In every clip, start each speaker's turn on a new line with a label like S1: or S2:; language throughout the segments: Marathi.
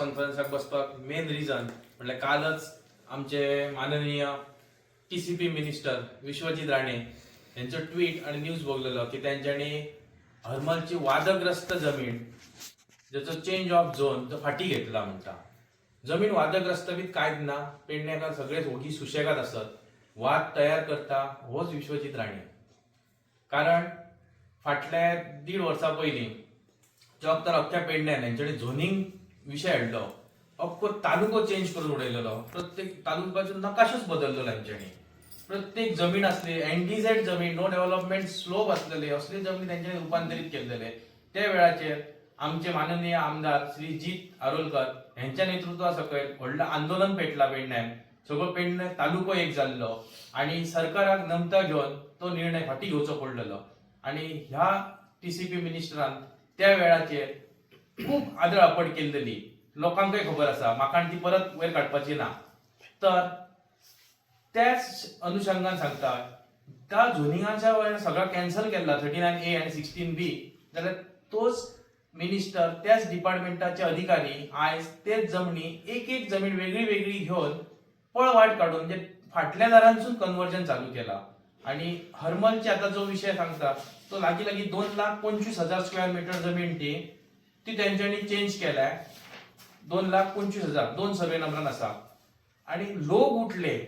S1: कॉन्फरन्साक बसपाक मेन रिझन म्हटल्यार कालच आमचे माननीय T C P minister Vishwajit Rane यांचं ट्विट आणि न्यूज बघलेलो की त्यांच्यानी हरमलची वादग्रस्त जमीन ज्याचो चेंज ऑफ झोन तो फाटी घेतला म्हणटा जमीन वादग्रस्त बी कांयच ना? पेडणेकार सगळे ओगी सुशेगात असत. वाद तयार करता होच विश्वजीत राणे. कारण फाटल्या दीड वर्सां पयलीं जग तर अख्ख्या पेडण्यान हेंच्यानी झोनिंग विशय हाडलो अख्खो तालुको चेंज करून उडयलेलो प्रत्येक तालुक्याचो नकाशोच बदललो तांच्यानी प्रत्येक जमीन असली एनडीझेड जमीन नो डेव्हलपमेंट स्लोप असलेले असले जमीन त्यांच्यानी रुपांतरीत केलेले. त्या वेळाचेर आमचे माननीय आमदार श्री जीत आरोलकर यांच्या नेतृत्वा सकयल व्हडलं आंदोलन पेटला पेडण्यान सगळो पेडणे तालुको एक जाल्लो आणि सरकाराक नमता घेऊन तो निर्णय फाटी घेवचो पडलेलो. आणि ह्या टीसीपी मिनिस्टरान त्या वेळाचेर खूप आदळापड केलेली. लोकांकय खबर आसा म्हाका आनी ती परत वयर काडपाची ना. तर त्याच अनुषंगान सांगता त्या झोनिंगाच्या वयर सगळं कॅन्सल केला थर्टी नाईन ए आणि सिक्स्टीन बी जाल्यार तोच मिनिस्टर त्याच डिपार्टमेंटाचे अधिकारी आयज तेच जमनी एक एक जमीन वेगळी वेगळी घेऊन पळवाट काढून म्हणजे फाटल्या दारांसून कन्वर्जन चालू केला. आणि हरमलचे आता जो विषय सांगता तो लागी लागी दोन लाख पंचवीस हजार स्क्वेअर मीटर जमीन ती ती त्यांच्यानी चेंज केलाय. दोन लाख पंचवीस हजार दोन सर्वे नंबरान आसा आणि लोक उठले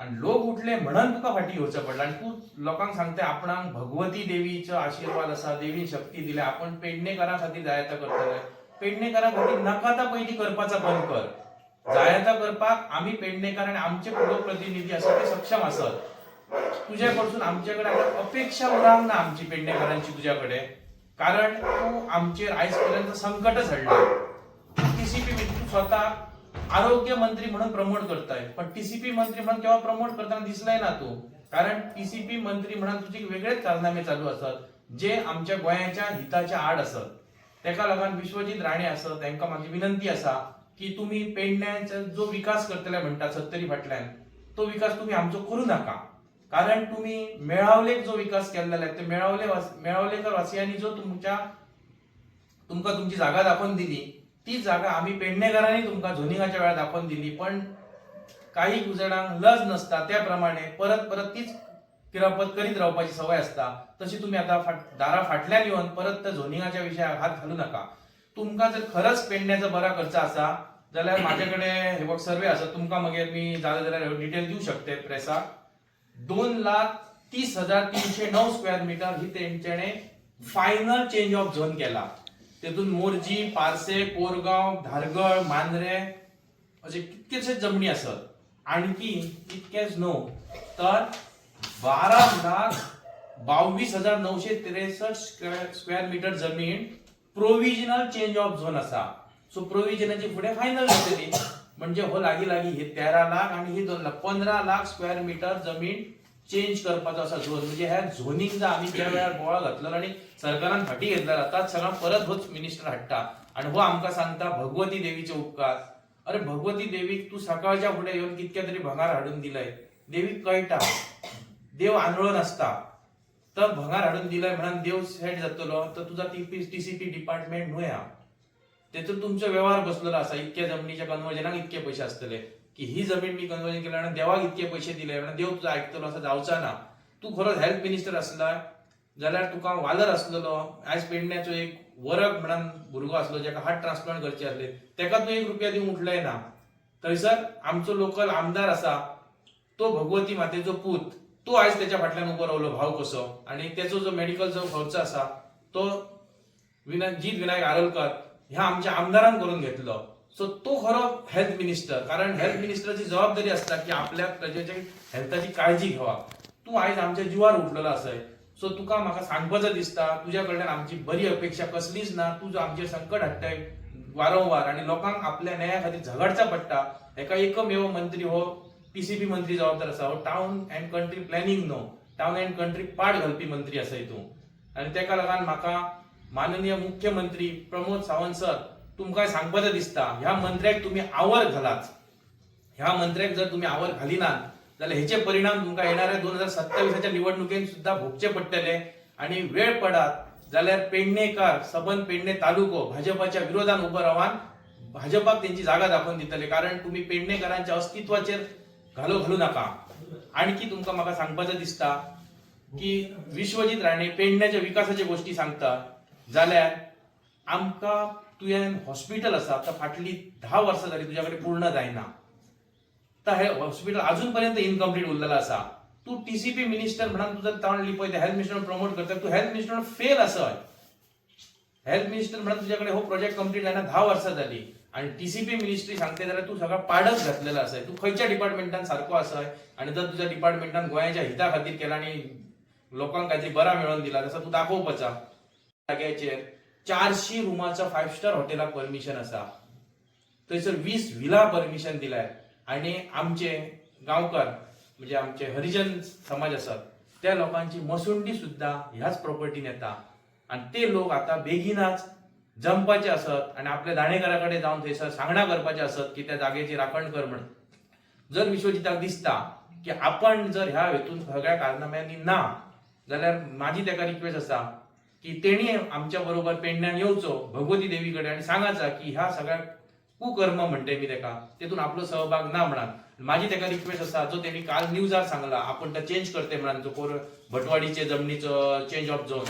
S1: आणि लोक उठले म्हणून तुका फाटी येवचो पडलं. आणि तू लोकांक सांगता आपणाक भगवती देवीचो आशीर्वाद आसा देवीन शक्ती दिल्या. आपण पेडणेकारा खातीर जायता करतले पेडणेकारा खातीर नाका पयलीं करपाचा बंद कर. जायता करपाक आम्ही पेडणेकार आणि आमचे लोकप्रतिनिधी आसा ते सक्षम आसत तुझ्या कडसून आमच्याकडे अपेक्षा उरांक ना आमची पेडणेकारांची तुझ्याकडे. कारण तू आमचेर आयज पर्यंत संकटच हाडला टीसीपी तू स्वतः आरोग्य मंत्री म्हणून प्रमोट करताय. पण टीसीपी मंत्री म्हणून केव्हा प्रमोट करताना दिसलाय ना तू? कारण टीसीपी मंत्री म्हणून तुझे वेगळेच कारनामे चालू असत जे आमच्या गोंयाच्या हिताच्या आड असत. तेका लागून विश्वजित राणे असत तांकां माझी विनंती असा की तुम्ही पेडण्याचा जो विकास करतले म्हणटा सत्तरी फाटल्यान तो विकास तुम्ही आमचो करू नका. कारण तुम्ही मेळावलेक जो विकास केलेला आहे ते मेळावले मेळावलेकर वासियांनी जो तुमच्या तुमका तुमची जागा दाखवून दिली ती जागा आम्ही पेडणेकरांनी तुमका झोनिंगाच्या वेळा दाखवून दिली पण काही गुजरांक लज नसता त्याप्रमाणे परत परत तीच किरापत करीत रावपाची सवय असता तशी तुम्ही आता फाट- दारा फाटल्यान येऊन परत त्या झोनिंगाच्या विशयाक हात घालू नका. तुमका जर खरंच पेडण्याचा बरा खर्च असा जाल्यार माझ्याकडे हे बघ सर्वे आसा तुमकां मागीर मी जाल्यार डिटेल दिवं शकते प्रेसाक दोन लाख तीस हजार तीनशे नऊ स्क्वेअर मीटर ही त्यांच्याने फायनल चेंज ऑफ झोन केला. तेतून मोरजी पारसे कोरगाव धारगळ मांद्रे असे कितकेशे जमनी असत आणखी इतकेच न्हू तर बारा लाख बावीस हजार नऊशे त्रेसष्ट स्क्वेअर स्क्वेअर मीटर जमीन प्रोविजनल चेंज ऑफ झोन असा. सो प्रोविजनाची फुडें फायनल जातली म्हणजे हो लागी लागी हे तेरा लाख आणि ही दोन लाख. पंधरा लाख स्क्वेअर मीटर जमीन चेंज करपाचो असा झोन म्हणजे ह्या झोनिंगचा आम्ही त्या वेळार बोळा घातलेलो आणि सरकारान फाटी घेतला ताच सगळं परत होच मिनिस्टर हाडटा आणि हो आमकां सांगता भगवती देवीचे उपकार. अरे भगवती देवीक तू सकाळच्या फुडें येऊन कितक्या तरी भंगार हाडून दिलंय. देवीक कळटा. देव आंदोलन असता. तर भंगार हाडून दिलाय म्हणून देव सेट जातलो. तर तुझा टीसीपी डिपार्टमेंट न्हू हा तेतून तुमचो व्यवहार बसलेलो असा. इतक्या जमिनीच्या कन्वर्जनाक इतके पैसे असतले. की ही जमीन मी कन्वर्जन केल्या आणि देवाक इतके पैसे दिले म्हणून देव तुझा ऐकतलो असं जावचा ना. तू खरोच हेल्थ मिनिस्टर असला जाल्यार तुका वालर असलेलो आयज पेडण्याचो एक वरक म्हणून भुरगो असलो जाका हार्ट ट्रान्सप्लांट करचे असले तेका तू एक रुपया दिवंक उठलाय ना. थंयसर आमचो लोकल आमदार असा तो भगवती मातेचो पूत तो आयज त्याच्या फाटल्यान उबो रावलो भाव कसो. आणि त्याचो जो मेडिकल जो खर्च असा तो विना जीत विनायक आरोलकर ह्या आमच्या आमदारान करून घेतलो. सो तो खरो हेल्थ मिनिस्टर कारण हेल्थ मिनिस्टरची जबाबदारी असता की आपल्या प्रजेच्या हेल्थाची काळजी घेवा तू आयज आमच्या जिवार उठलेलो आसय सो तुका म्हाका सांगपाचो दिसता तुझ्या कडल्यान आमची बरी अपेक्षा कसलीच ना. तू जो आमचेर संकट हाडटाय वारंवार आणि लोकांक आपल्या न्याया खातीर झगडचा पडटा हेका एकमेव मंत्री हो पीसीबी मंत्री जबाबदार आसा हो टाऊन अँड कंट्री प्लॅनिंग नो टाऊन अँड कंट्री पाड घालपी मंत्री आसा हितून आणि तेका लागून म्हाका माननीय मुख्यमंत्री प्रमोद सावंत सर तुमकां सांगपाचें दिसता? ह्या मंत्र्याक तुम्ही आवर घालात. ह्या मंत्र्याक जर तुम्ही आवर घालिनात जाल्यार हेचे परिणाम तुमकां येणाऱ्या दोन हजार सत्तावीसाच्या निवडणुकेन सुद्धा भोगचे पडटले आणि वेळ पडात जाल्यार पेडणेकार सबंद पेडणे तालुको भाजपाच्या विरोधात उभं रावान भाजपाक त्यांची जागा दाखवून दितले. कारण तुम्ही पेडणेकरांच्या अस्तित्वाचेर घालो घालू नका. आणखी तुमका म्हाका सांगपाचं दिसता की विश्वजीत राणे पेडण्याच्या विकासाच्या गोष्टी सांगता जाल्यार आमकां तुवें हॉस्पिटल आसा आतां फाटली धा वर्सां जाली तुज्या कडेन पूर्ण जायना. आतां हें हॉस्पिटल अजून पर्यंत इनकम्प्लीट तूं टी सी पी मिनिस्टर म्हणून तुजो ताण लिपय हेल्थ मिनिस्टर प्रमोट करता तूं हेल्थ मिनिस्टर फेल असं हेल्थ मिनिस्टर म्हणून तुझ्याकडे हो प्रोजेक्ट कंप्लीट जायना धा वर्सां जाली. आणि टीसीपी मिनिस्ट्री सांगते जाल्यार तू सगळा पाडच घातलेला असय. तू खंयच्या डिपार्टमेंटान सारको आसय आणि जर तुझ्या डिपार्टमेंटान गोंयाच्या हिता खातीर केला आणि लोकांक काहीतरी बरा मेळोवन दिला तसं तू दाखोवपाचा जाग्याचेर चारशी रुमाचं फायव्ह स्टार हॉटेलाक परमिशन असा. थंयसर वीस विला परमिशन दिलाय. आणि आमचे गांवकार म्हणजे आमचे हरिजन समाज आसात त्या लोकांची मसुंडी सुद्धा ह्याच प्रॉपर्टीन येता. आणि ते लोक आता बेगिनाच जमपाचे असत आणि आपल्या दाणेकाराकडे जाऊन थंयसर सांगणा करपाचे असत की त्या जागेची राखण कर म्हणून. जर विश्वजिताक दिसता की आपण जर ह्या हेतून सगळ्या कारनाम्यांनी ना जाल्यार माझी ताका रिक्वेस्ट असा की तेणी आमच्या बरोबर पेडण्यान येवचो भगवती देवीकडे आणि सांगायचा की ह्या सगळ्या कुकर्म म्हणते मी ताका तेतून आपलो सहभाग ना म्हणान माझी ताका रिक्वेस्ट असा जो त्यांनी काल न्यूजार सांगला आपण तो चेंज करते म्हणान जो कोर भटवाडीचे जमनीचो चेंज ऑफ झोन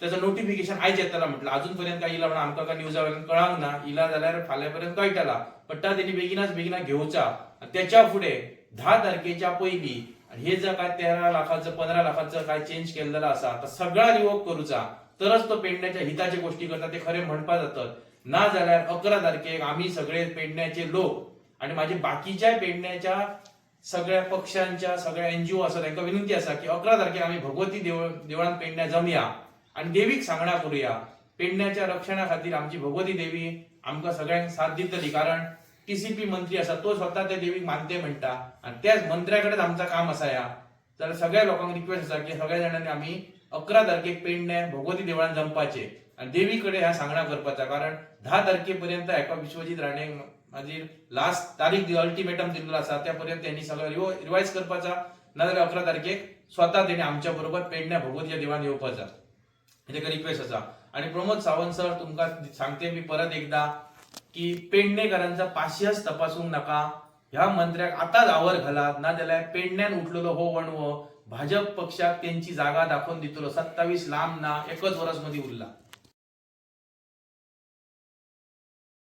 S1: त्याचं नोटिफिकेशन आयज येताला म्हटलं अजूनपर्यंत काय इला म्हणून आमकां काय न्यूजा वयल्यान कळांक ना इला जाल्यार फाल्यांपर्यंत कळटला पण ता त्यांनी बेगिनाच बेगिना घेवचा त्याच्या फुडें धा तारखेच्या पयलीं हे जर काय तेरा लाखाचं पंधरा लाखाचं काय चेंज केलेलं असा तर सगळा रिवोक करूचा. तरच तो पेडण्याच्या हिताचे गोष्टी करता ते खरे म्हणपा जातात. ना जाल्यार अकरा तारखेक आम्ही सगळे पेडण्याचे लोक आणि माझे बाकीच्या पेडण्याच्या सगळ्या पक्षांच्या सगळ्या एनजीओ आसा त्यांना विनंती आसा की अकरा तारखेक आम्ही भगवती देवळ देवळान पेडण्या जमया आणि देवीक सांगणा करूया. पेडण्याच्या रक्षणा खातीर आमची भगवती देवी आमकां सगळ्यांक साथ दितली. कारण टीसीपी मंत्री आसा तो स्वतः त्या देवीक मानते म्हणटा. आणि त्याच मंत्र्याकडेच आमचा काम असा या जाल्यार सगळ्या लोकांक रिक्वेस्ट आसा की सगळ्या जाणांनी आम्ही अकरा तारखेक पेडणे भगवती देवळान जमपाचे. आणि देवीकडे ह्या सांगणा करपाचा. कारण धा तारखेपर्यंत एका विश्वजीत राणे मागीर लास्ट तारीख अल्टिमेटम दिल्लो आसा त्या पर्यंत त्यांनी सगळं रिवायज करपाचा. नाजाल्यार अकरा तारखेक स्वतः तेणी आमच्या बरोबर पेडण्या भगवतीच्या देवळान येवपाचा ताका रिक्वेस्ट आसा आणि प्रमोद सावंत सर तुमकां सांगते मी परत एकदा की पेडणेकरांचा पाशियस तपासूंक नाका. ह्या मंत्र्याक आतांच आवर घालात. ना जाल्यार पेडण्यान उठलेलो हो वणवो. भाजप पक्षाक त्यांची जागा दाखवून दितलो. सत्तावीस लांब ना एकच वरसमध्ये उरला.